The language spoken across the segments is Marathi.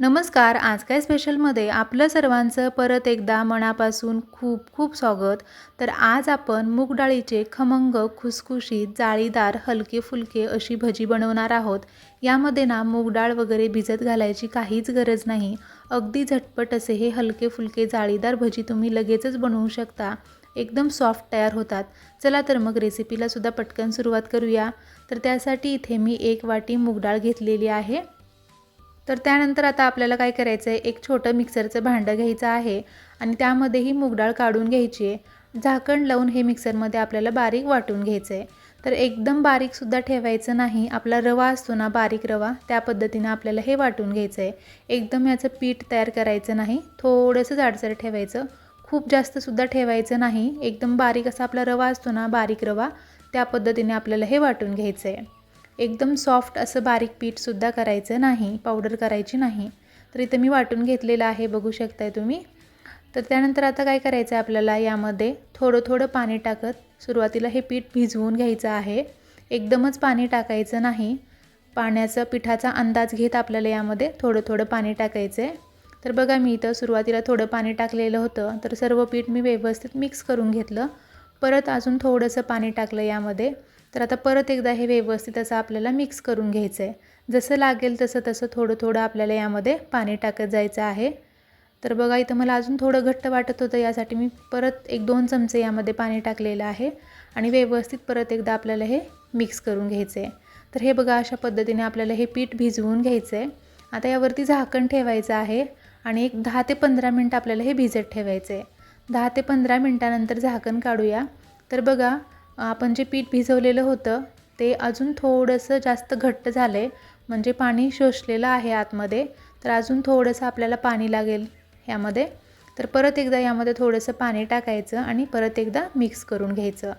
नमस्कार आज काय स्पेशलमध्ये आपलं सर्वांचं परत एकदा मनापासून खूप खूप स्वागत. तर आज आपण मूग डाळीचे खमंग खुसखुशीत जाळीदार हलके फुलके अशी भजी बनवणार आहोत. यामध्ये ना मूग डाळ वगैरे भिजत घालायची काहीच गरज नाही. अगदी झटपट असे हे हलके फुलके जाळीदार भजी तुम्ही लगेचच बनवू शकता. एकदम सॉफ्ट तयार होतात. चला तर मग रेसिपीला सुद्धा पटकन सुरुवात करूया. तर त्यासाठी इथे मी एक वाटी मूग डाळ घेतलेली आहे. तर त्यानंतर आता आपल्याला काय करायचं आहे एक छोटं मिक्सरचं भांडं घ्यायचं आहे आणि त्यामध्ये ही मूगडाळ काढून घ्यायची आहे. झाकण लावून हे मिक्सरमध्ये आपल्याला बारीक वाटून घ्यायचं आहे तर एकदम बारीकसुद्धा ठेवायचं नाही. आपला रवा असतो ना बारीक रवा त्या पद्धतीनं आपल्याला हे वाटून घ्यायचं आहे एकदम याचं पीठ तयार करायचं नाही. थोडंसं जाडसर ठेवायचं. खूप जास्तसुद्धा ठेवायचं नाही. एकदम बारीक असा आपला रवा असतो ना बारीक रवा त्या पद्धतीने आपल्याला हे वाटून घ्यायचं आहे एकदम सॉफ्ट असं बारीक पीठसुद्धा करायचं नाही पावडर करायची नाही. तर इथं मी वाटून घेतलेलं आहे बघू शकताय तुम्ही. तर त्यानंतर आता काय करायचं आहे आपल्याला यामध्ये? थोडं थोडं पाणी टाकत सुरुवातीला हे पीठ भिजवून घ्यायचं आहे. एकदमच पाणी टाकायचं नाही. पाण्याचा पिठाचा अंदाज घेत आपल्याला यामध्ये थोडं थोडं पाणी टाकायचं आहे तर बघा मी इथं सुरुवातीला थोडं पाणी टाकलेलं होतं. तर सर्व पीठ मी व्यवस्थित मिक्स करून घेतलं. परत अजून थोडंसं पाणी टाकलं यामध्ये. तर आता परत एकदा हे व्यवस्थित असं आपल्याला मिक्स करून घ्यायचं आहे जसं लागेल तसं तसं थोडं थोडं आपल्याला यामध्ये पाणी टाकत जायचं आहे. तर बघा इथं मला अजून थोडं घट्ट वाटत होतं यासाठी मी परत एक दोन चमचे यामध्ये पाणी टाकलेलं आहे. आणि व्यवस्थित परत एकदा आपल्याला हे मिक्स करून घ्यायचं आहे तर हे बघा अशा पद्धतीने आपल्याला हे पीठ भिजवून घ्यायचं आहे आता यावरती झाकण ठेवायचं आहे आणि एक दहा ते पंधरा मिनटं आपल्याला हे भिजत ठेवायचं आहे दहा ते पंधरा मिनटानंतर झाकण काढूया. तर बघा आपण जे पीठ भिजवलेलं होतं ते अजून थोडंसं जास्त घट्ट झालं आहे म्हणजे पाणी शोषलेलं आहे आतमध्ये. तर अजून थोडंसं आपल्याला पाणी लागेल ह्यामध्ये. तर परत एकदा यामध्ये थोडंसं पाणी टाकायचं आणि परत एकदा मिक्स करून घ्यायचं.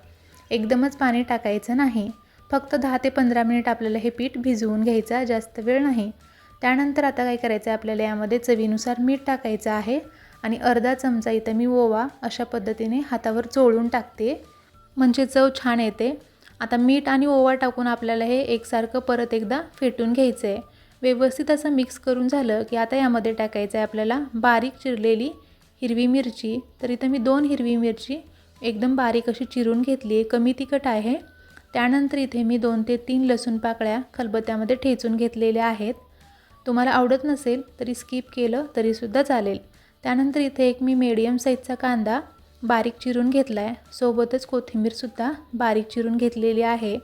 एकदमच पाणी टाकायचं नाही. फक्त दहा ते पंधरा मिनिट आपल्याला हे पीठ भिजवून घ्यायचं जास्त वेळ नाही. त्यानंतर आता काय करायचं आहे? आपल्याला यामध्ये चवीनुसार मीठ टाकायचं आहे. आणि अर्धा चमचा इथं मी ओवा अशा पद्धतीने हातावर चोळून टाकते. म्हणजे चव छान येते. आता मीठ आणि ओवा टाकून आपल्याला हे एकसारखं परत एकदा फेटून घ्यायचं आहे व्यवस्थित असं मिक्स करून झालं की आता यामध्ये टाकायचं आहे आपल्याला बारीक चिरलेली हिरवी मिरची. तर इथं मी दोन हिरवी मिरची एकदम बारीक अशी चिरून घेतली. आहे कमी तिखट आहे. त्यानंतर इथे मी दोन ते तीन लसूण पाकळ्या खलबत्त्यामध्ये ठेचून घेतलेल्या आहेत. तुम्हाला आवडत नसेल तरी स्किप केलं तरीसुद्धा चालेल. त्यानंतर इथे एक मी मीडियम साईजचा कांदा बारीक चिरून घेतला आहे सोबतच कोथिंबीरसुद्धा बारीक चिरून घेतलेली आहे.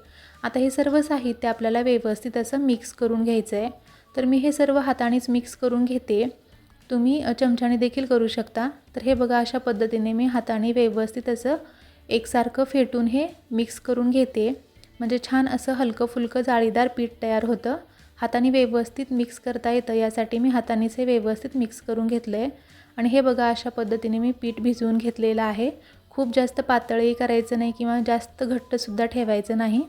आता हे सर्व साहित्य आपल्याला व्यवस्थित असं मिक्स करून घ्यायचं आहे तर मी हे सर्व हातानेच मिक्स करून घेते. तुम्ही चमच्याने देखील करू शकता. तर हे बघा अशा पद्धतीने मी हाताने व्यवस्थित असं एकसारखं फेटून हे मिक्स करून घेते. म्हणजे छान असं हलकं फुलकं जाळीदार पीठ तयार होतं. हाताने व्यवस्थित मिक्स करता येतं. यासाठी मी हातानेच हे व्यवस्थित मिक्स करून घेतलं आहे आणि हे बघा अशा पद्धतीने मी पीठ भिजवून घेतलेलं आहे. खूप जास्त पातळही करायचं नाही किंवा जास्त घट्टसुद्धा ठेवायचं नाही.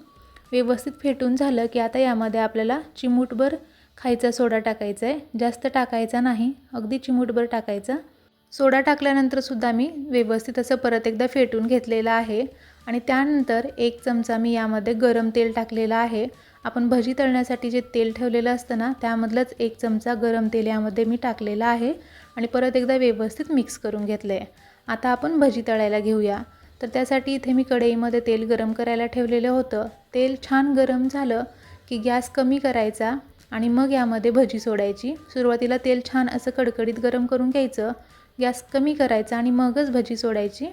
व्यवस्थित फेटून झालं की आता यामध्ये आपल्याला चिमूटभर खायचा सोडा टाकायचा आहे जास्त टाकायचा नाही अगदी चिमूटभर टाकायचा. सोडा टाकल्यानंतरसुद्धा मी व्यवस्थित असं परत एकदा फेटून घेतलेलं आहे. आणि त्यानंतर एक चमचा मी यामध्ये गरम तेल टाकलेलं आहे. आपण भजी तळण्यासाठी जे तेल ठेवलेलं असतं ना त्यामधलंच एक चमचा गरम तेल यामध्ये मी टाकलेलं आहे. आणि परत एकदा व्यवस्थित मिक्स करून घेतलं आहे आता आपण भजी तळायला घेऊया. तर त्यासाठी इथे मी कढईमध्ये तेल गरम करायला ठेवलेलं होतं. तेल छान गरम झालं की गॅस कमी करायचा आणि मग यामध्ये भजी सोडायची. सुरुवातीला तेल छान असं कडकडीत गरम करून घ्यायचं. गॅस कमी करायचा आणि मगच भजी सोडायची.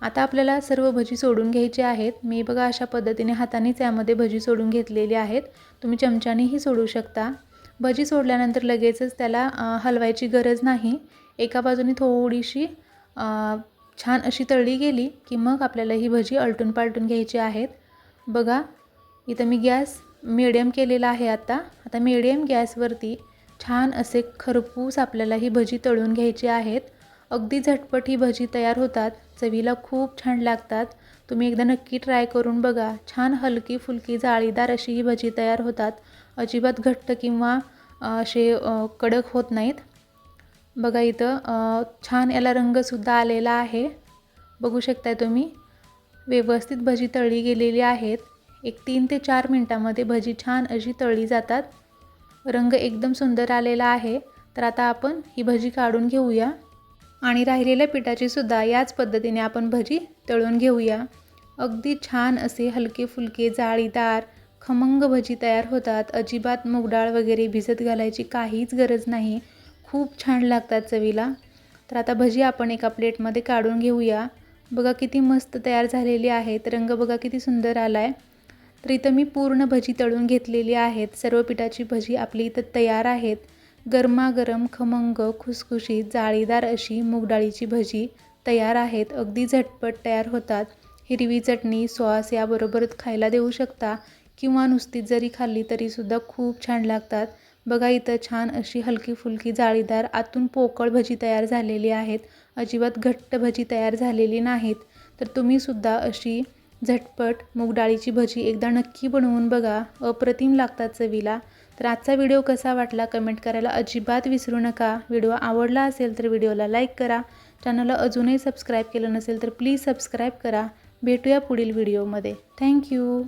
आता आपल्याला सर्व भजी सोडून घ्यायची आहेत. मी बघा अशा पद्धतीने हातानेच यामध्ये भजी सोडून घेतलेली आहेत. तुम्ही चमच्यानेही सोडू शकता. भजी सोडल्यानंतर लगेचच त्याला हलवायची गरज नाही. एका बाजूने थोडीशी छान अशी तळली गेली की मग आपल्याला ही भजी अलटून पालटून घ्यायची आहेत. बघा इथं मी गॅस मिडियम केलेला आहे आता. आता मिडियम गॅसवरती छान असे खरपूस आपल्याला ही भजी तळून घ्यायची आहेत. अगदी झटपट ही भजी तयार होतात. चवीला खूप छान लागतात. तुम्ही एकदा नक्की ट्राय करून बघा. छान हलकी फुलकी जाळीदार अशी ही भजी तयार होतात. अजिबात घट्ट किंवा असे कडक होत नाहीत. बघा इथं छान याला रंगसुद्धा आलेला आहे. बघू शकताय तुम्ही. व्यवस्थित भजी तळली गेलेली आहेत. एक तीन ते चार मिनटामध्ये भजी छान अशी तळली जातात. रंग एकदम सुंदर आलेला आहे. तर आता आपण ही भजी काढून घेऊया. आणि राहिलेल्या पिठाची सुद्धा याच पद्धतीने आपण भजी तळून घेऊया. अगदी छान असे हलके फुलके जाळीदार खमंग भजी तयार होतात. अजिबात मूगडाळ वगैरे भिजत घालायची काहीच गरज नाही. खूप छान लागतात चवीला. तर आता भजी आपण एका प्लेटमध्ये काढून घेऊया. बघा किती मस्त तयार झालेली आहेत. रंग बघा किती सुंदर आला आहे तर इथं मी पूर्ण भजी तळून घेतलेली आहेत. सर्व पिठाची भजी आपली इथं तयार आहेत. गरमागरम खमंग खुसखुशीत जाळीदार अशी मूगडाळीची भजी तयार आहेत. अगदी झटपट तयार होतात. हिरवी चटणी सॉस याबरोबर खायला देऊ शकता किंवा नुसतीच जरी खाल्ली तरीसुद्धा खूप छान लागतात. बघा इथं छान अशी हलकी फुलकी जाळीदार आतून पोकळ भजी तयार झालेली आहेत. अजिबात घट्ट भजी तयार झालेली नाहीत. तर तुम्हीसुद्धा अशी झटपट मूगडाळीची भजी एकदा नक्की बनवून बघा. अप्रतिम लागतात चवीला. तर आजचा व्हिडिओ कसा वाटला कमेंट करायला अजिबात विसरू नका. व्हिडिओ आवडला असेल तर व्हिडिओला लाईक करा. चॅनलला अजूनही सबस्क्राईब केलं नसेल तर प्लीज सबस्क्राईब करा. भेटूया पुढील व्हिडिओमध्ये. थँक्यू